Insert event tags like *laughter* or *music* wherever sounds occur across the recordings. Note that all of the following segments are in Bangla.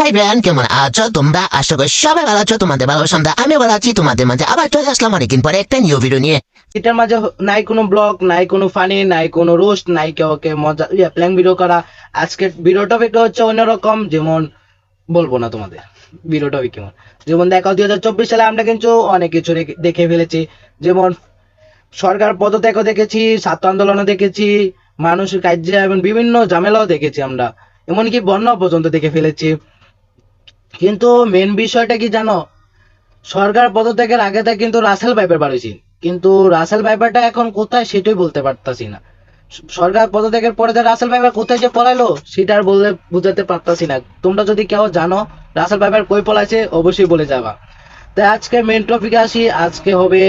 হাই ব্রেন কেমন আছো তোমরা আশা করি সবাই ভালো আছো তোমাদের ভালো সন্ধ্যা আমি ভালো আছি তোমাদের মাঝে আবার চলে আসলাম অনেকদিন পরে একটা নিউ ভিডিও নিয়ে এটার মাঝে নাই কোনো ব্লগ নাই কোনো ফানি নাই কোনো রোস্ট নাই কাউকে মজা ইয়ে প্ল্যান ভিডিও করা আজকে ভিডিও টপিকটা হচ্ছে অন্যরকম যেমন বলব না তোমাদের ভিডিও টপিক কেমন যেমন দেখো দুই হাজার চব্বিশ সালে আমরা কিন্তু অনেক কিছু দেখে ফেলেছি যেমন সরকার পদত্যাগও দেখেছি, ছাত্র আন্দোলনও দেখেছি, মানুষের কার্য এবং বিভিন্ন ঝামেলাও দেখেছি আমরা। এমনকি বন্যা পর্যন্ত দেখে ফেলেছি। কিন্তু মেন বিষয়টা কি জানো? সরকার পদত্যাগের আগে থেকে কিন্তু রাসেল ভাইপার বাড়িয়েছি কিন্তু রাসেল ভাইপারটা এখন কোথায় সেটাই বলতে পারতাছি না। সরকার পদত্যাগের পরে যে রাসেল ভাইপার কোথায় যে পলাইলো, সেটা আর বললে বুঝাতে পারতাছি না। তোমরা যদি কেউ জানো রাসেল ভাইপার কই পলাইছে, অবশ্যই বলে যাবা। তাই আজকে মেন টপিকে আসি। আজকে হবে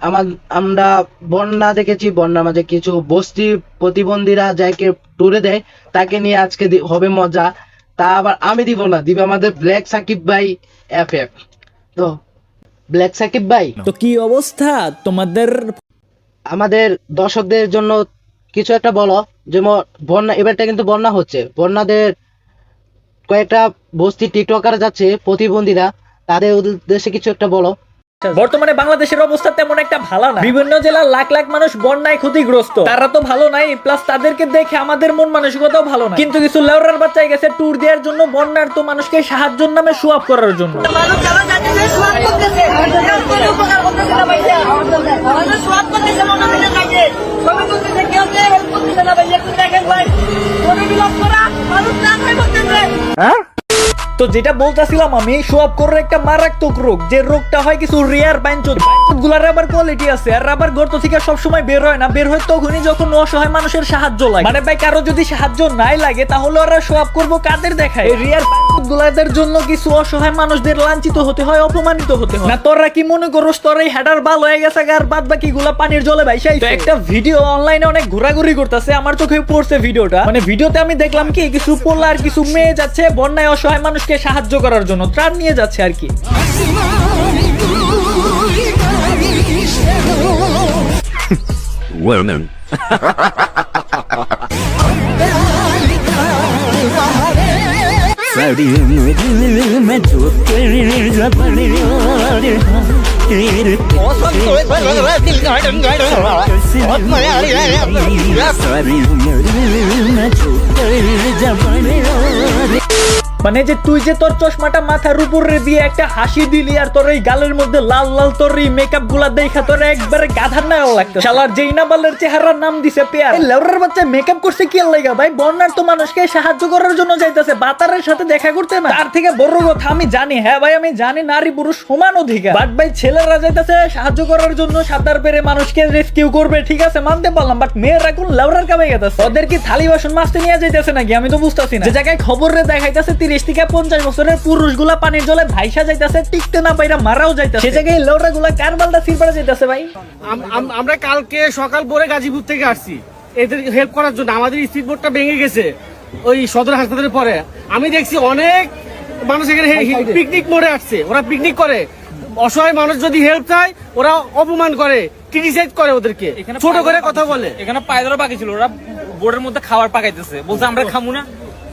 আমার, আমরা বন্যা দেখেছি। বন্যার মাঝে কিছু বস্তি প্রতিবন্ধীরা যাকে টুরে দেয়, তাকে নিয়ে আজকে হবে মজা। তা আবার আমি দিব না দিবে আমাদের ব্ল্যাক সাকিব ভাই এফ এফ তো ব্ল্যাক সাকিব ভাই? তো কি অবস্থা তোমাদের? আমাদের দর্শকদের জন্য কিছু একটা বলো যেমন বন্যা এবারটা কিন্তু বন্যা হচ্ছে। বন্যাদের কয়েকটা বস্তি টিকটকার যাচ্ছে প্রতিবন্ধীরা তাদের উদ্দেশ্যে কিছু একটা বলো। বর্তমানে বাংলাদেশের অবস্থা তেমন একটা ভালো না। বিভিন্ন জেলার লাখ লাখ মানুষ বন্যায় ক্ষতিগ্রস্ত। তারা তো ভালো নাই প্লাস তাদেরকে দেখে আমাদের মন মানসিকতাও ভালো না কিন্তু কিছু লেউরার বাচ্চাই গেছে ট্যুর দেওয়ার জন্য বন্যার তো মানুষকে সাহায্যের নামে সুয়াপ করার জন্য। মনে হয়? তো যেটা বলতেছিলাম আমি, সোয়াব করার একটা মারাত্মক রোগ, যে রোগটা হয় কিছু রেয়ার বাইঞ্চুতগুলার আবার কোয়ালিটি আছে, আর রাবার গর্ত থেকে সবসময় বের হয় না, বের হয় তখনই যখন অসহায় মানুষের সাহায্য লাগে। মানে ভাই, কারও যদি সাহায্য নাই লাগে, তাহলে ওরা সোয়াব করব কাদের দেখায়? রেয়ার গুলাদের জন্য কিছু অসহায় মানুষদের লাঞ্ছিত হতে হয়, অপমানিত হতে হয়। না, তোরা কি মনে করস, তোর হেডার বাল হয়ে গেছে আর বাদ বাকি গুলা পানির জলে ভাইসাই তো একটা ভিডিও অনলাইনে অনেক ঘোরাঘুরি করতেছে, আমার চোখে পড়ছে ভিডিওটা মানে ভিডিওতে আমি দেখলাম কি, কিছু পোলা আর কিছু মেয়ে যাচ্ছে, বন্যায় অসহায় মানুষকে সাহায্য করার জন্য ত্রাণ নিয়ে যাচ্ছে আর কি. মানে যে তুই যে তোর চশমাটা মাথার উপরে দিয়ে একটা হাসি দিলি আর তোর এই গালের মধ্যে লাল লাল তোর এই মেকআপগুলা দেখা তোর একবারে গাধার না লাগতো। শালার যেইনা বালের চেহারার নাম দিছে পেয়ার। লেউরার বাচ্চা মেকআপ করছে কি লাগা ভাই বন্যার তো মানুষকে সাহায্য করার জন্য যাইতেছে, বাতারের সাথে দেখা করতে না। তার থেকে বড় কথা আমি জানি হ্যাঁ ভাই, আমি জানি নারী পুরুষ সমান অধিকার। বাট ভাই, ছেলেরা যাইতেছে সাহায্য করার জন্য সাঁতার পেরে মানুষকে রেস্কিউ করবে, ঠিক আছে, মানতে পারলাম বাট মেয়েরা কোন লেউরার কামে গেছে ওদের কি থালি বাসন মাছতে নিয়ে যাইতেছে নাকি? আমি তো বুঝতেছি না। যে জায়গায় খবর দেখাইতেছে তিরিশ থেকে পঞ্চাশ বছরের পুরুষগুলা পানির জলে ভাইসা যাইতেছে টিকতে না পাইরা মারাও যাইতেছে। সে জায়গায় লেউরা গুলা কার বালটা সিরপাড়া যাইতেছে ভাই? আম- আম- আমরা কালকে সকাল ভোরে গাজীপুর থেকে আসছি। এদের হেল্প করার জন্য। আমাদের স্পিড বোটটা ভেঙে গেছে ওই সদর হাসপাতালের পরে। আমি দেখছি অনেক মানুষ এখানে পিকনিক মোড়ে আসছে। ওরা পিকনিক করে। অসহায় মানুষ যদি হেল্প চায় ওরা অপমান করে ক্রিটিসাইজ করে ওদেরকে। ছোট করে কথা বলে। এখানে পায়ে ধরা পাকি ছিল। ওরা বোর্ডের মধ্যে খাবার পাকাইতেছে। বলছে আমরা খামু না।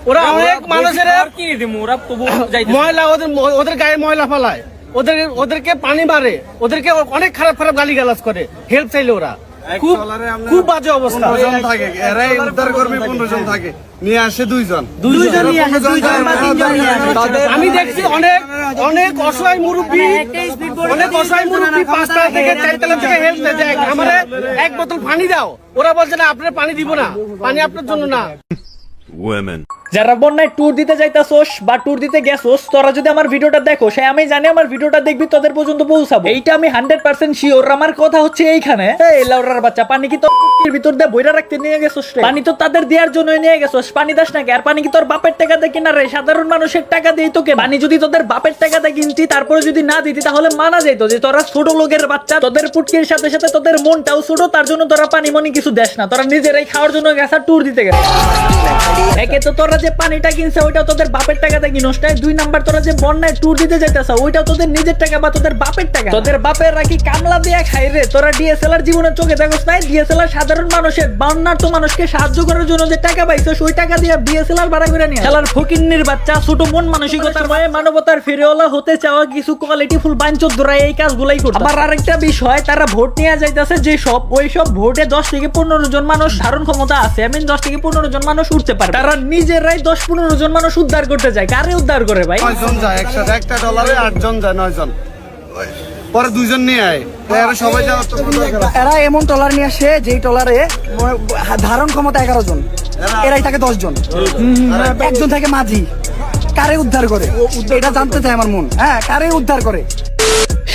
ওরা অনেক মানুষের আর কি দিমু? ওরা তবু যাইতেছে। ময়লা ওদের ওদের গায়ে ময়লা ফালায়। ওদের ওদেরকে পানি মারে ওদেরকে অনেক খারাপ খারাপ গালি গালাজ করে। হেল্প চাইলে ওরা। খুব খুব বাজে অবস্থা। থাকে এরাই উদ্ধার করবে পনেরো জন থাকে। নিয়ে আসে দুইজন। দুইজন নিয়ে আসে, দুইজন বা তিনজন নিয়ে আসে। আমি দেখছি অনেক অনেক অসহায় মুরব্বী। অনেক অসহায় মুরব্বী পাঁচতলা থেকে চারতলা থেকে হেল্প দেয়। *laughs* আমার এক বোতল পানি দাও। ওরা বলছে না আপনার পানি দিব না। পানি আপনার জন্য না। Women. যারা বন্যায় ট্যুর দিতে যাইতাছোস বা ট্যুর দিতে গেছোস, তোরা যদি আমার ভিডিওটা দেখো সে আমি জানি আমার ভিডিওটা দেখবি, তোদের পর্যন্ত পৌঁছাবো। এইটা আমি হান্ড্রেড পার্সেন্ট শিওর আমার কথা হচ্ছে এইখানে, এই লাউরার বাচ্চা, পানি কি তোর ভিতর দিয়ে বইরা রাখতে নিয়ে গেছোস? পানি তো তাদের দেওয়ার জন্য নিয়ে গেছোস। পানি দাস আর পানি কি তোর বাপের টাকা কিনা রে? সাধারণ মানুষের টাকা দিয়ে তোকে। পানি যদি তোদের বাপের টাকা দিয়ে কিনতি, তারপরে যদি না দিতি, তাহলে মানা যেত যে তোরা ছোট লোকের বাচ্চা, তোদের পুটকির সাথে সাথে তোদের মনটাও ছোট, তার জন্য তোরা পানি মনি কিছু দেশ না। তোরা নিজেরাই খাওয়ার জন্য গেছা ট্যুর দিতে গেছে। একে তো তোরা যে পানিটা কিনছে ওইটাও তোদের বাপের টাকাতে কিনোস নাই দুই নাম্বার তোরা যে বন্যায় ট্যুর দিতে যাইতেছ ওইটাও তোদের নিজের টাকা বা তোদের বাপের টাকা। তোদের বাপের রাখি কামলা দিয়া খাই রে? তোরা ডিএসএলআর জীবনের চোখে দেখোস নাই? ডিএসএলআর সাধারণ মানুষের বন্যার তো মানুষকে সাহায্য করার জন্য যে টাকা পাইছে ওই টাকা দিয়ে ডিএসএলআর ভাড়া করে নিয়ে খেলার ফকিন্নির বাচ্চা ছোট মন মানসিকতার ময়ে মানবতার ফিরেওয়ালা হতে চাওয়া কিছু কোয়ালিটি ফুল বাঞ্চত ধরাই এই কাজগুলাই করতে আবার আরেকটা বিষয় তারা ভোট নিয়ে যাইতেছে যে সব ওই সব ভোটে দশ থেকে পনেরো জন মানুষ ধারণ ক্ষমতা আছে। আমি দশ থেকে পনেরো জন মানুষ উঠতে পারে। তারা নিজেরাই দশ পনেরো জন মানুষ উদ্ধার করতে যায়। কারে উদ্ধার করে ভাই? যায় একসাথে একটা ডলারে আট জন যায় নয় জন পরে দুইজন নিয়ে আয়। এরা সবাই? এরা এমন টলার নিয়ে আসে যেই টলারে ধারণ ক্ষমতা এগারো জন। এরাই থাকে দশ জন। একজন থাকে মাঝি। কারে উদ্ধার করে? এটা জানতে চাই আমার মন। হ্যাঁ কারে উদ্ধার করে?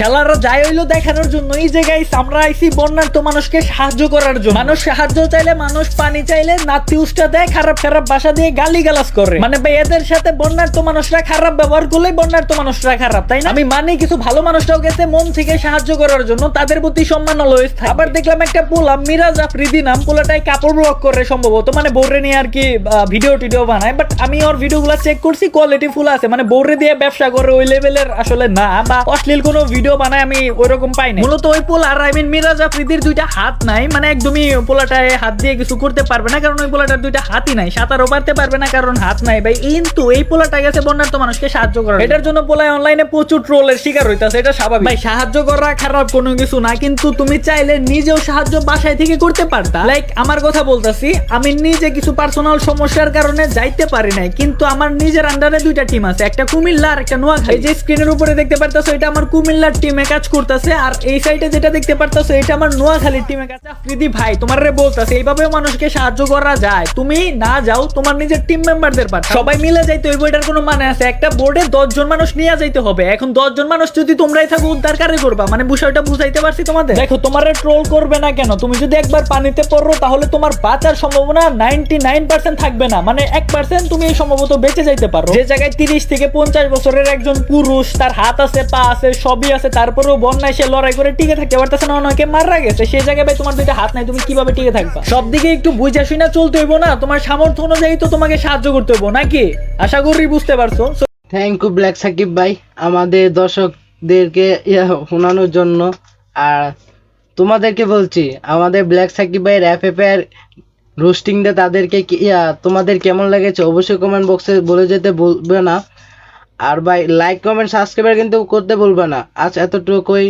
শালারা যাই হইল দেখানোর জন্য। এই জায়গায় আমরা আইসি বন্যার তো মানুষকে সাহায্য করার জন্য। মানুষ সাহায্য চাইলে মানুষ পানি চাইলে নাতি উষ্টা দেয়, খারাপ খারাপ বাসা দিয়ে গালি গালাজ করে। মানে ভাই, এদের সাথে বন্যার তো মানুষরা খারাপ ব্যবহার করলে বন্যার তো মানুষরা খারাপ, তাই না? আমি মানি কিছু ভালো মানুষরাও গেছে মন থেকে সাহায্য করার জন্য, তাদের প্রতি সম্মান অলওয়েজ থাকে। আবার দেখলাম একটা পোলা, মিরাজ আফ্রিদি নাম পোলাটাই কাপড় ব্লগ করে সম্ভবত। মানে বৌরে নিয়ে আর কি ভিডিও টিডিও বানায় বাট আমি ওর ভিডিওগুলো চেক করছি কোয়ালিটি ফুল আছে। মানে বৌরে দিয়ে ব্যবসা করে ওই লেভেলের আসলে না, বা অশ্লীল কোনো ভিডিও বানায় আমি ওইরকম পাই না মূলত ওই পোলার আই মিন মিরাজ আফ্রিদির দুইটা হাত নাই মানে একদমই পোলাটায় হাত দিয়ে কিছু করতে পারবে না কারণ ওই পোলাটার দুইটা হাতই নাই সাঁতারও পারতে পারবে না কারণ হাত নাই ভাই। কিন্তু এই পোলাটা গেছে বন্যার তো মানুষকে সাহায্য করা এটার জন্য পোলায় অনলাইনে প্রচুর ট্রোলের শিকার হইতাছে এটা স্বাভাবিক। ভাই সাহায্য করা খারাপ কোনো কিছু না কিন্তু তুমি চাইলে নিজেও সাহায্য বাসায় থেকে করতে পারতা। লাইক আমার কথা বলতাছি আমি নিজে কিছু পার্সোনাল সমস্যার কারণে যাইতে পারি নাই কিন্তু আমার নিজের আন্ডারে দুইটা টিম আছে একটা কুমিল্লা আর একটা নোয়াখালী। যে স্ক্রিনের উপরে দেখতে পারতাছো এটা আমার কুমিল্লার টিমে কাজ করতেছে, আর এই সাইডে যেটা দেখতে পারতাছো, এটা আমার নোয়াখালীর টিমে কাজ। আফ্রিদি ভাই, তোমার রে বলতাছে, এইভাবেও মানুষকে সাহায্য করা যায়। তুমি না যাও, তোমার নিজের টিম মেম্বারদের পাঠাও সবাই মিলে যাইতে হইব, এটার কোনো মানে আছে? একটা বোর্ডে দশ জন মানুষ নিয়ে যাইতে হবে। এখন দশ জন মানুষ যদি তোমরাই থাকো, উদ্ধার কারে করবা? মানে বিষয়টা বুঝাইতে পারছি তোমাদের? দেখো, তোমার ট্রোল করবে না কেন? তুমি যদি একবার পানিতে পড়ো, তাহলে তোমার বাঁচার সম্ভাবনা নাইনটি নাইন পার্সেন্ট থাকবে না। মানে এক পার্সেন্ট তুমি সম্ভবত বেঁচে যাইতে পারো। যে জায়গায় তিরিশ থেকে পঞ্চাশ বছরের একজন পুরুষ, তার হাত আছে, পা আছে, সবই আছে তারপরেও বন্যায় সে লড়াই করে টিকে থাকতে পারতেছে না অনেকে মারা গেছে। সেই জায়গায় ভাই তোমার দুইটা হাত নাই তুমি কীভাবে টিকে থাকবা? সব দিকে একটু বুঝা শুনা চলতে হইব না তোমার সামর্থ্য অনুযায়ী তো তোমাকে সাহায্য করতে হইব নাকি? আশা করি বুঝতে পারছ। থ্যাংক ইউ ব্ল্যাক সাকিব ভাই আমাদের দর্শকদেরকে ইয়া শোনানোর জন্য। আর তোমাদেরকে বলছি আমাদের ব্ল্যাক সাকিব ভাইয়ের অ্যাপ এর রোস্টিংটা তাদেরকে কি- ইয়া তোমাদের কেমন লেগেছে? অবশ্যই কমেন্ট বক্সে বলে যেতে বলবে না। আর ভাই লাইক কমেন্ট সাবস্ক্রাইবার কিন্তু করতে ভুলবে না। আজ এতটুকুই।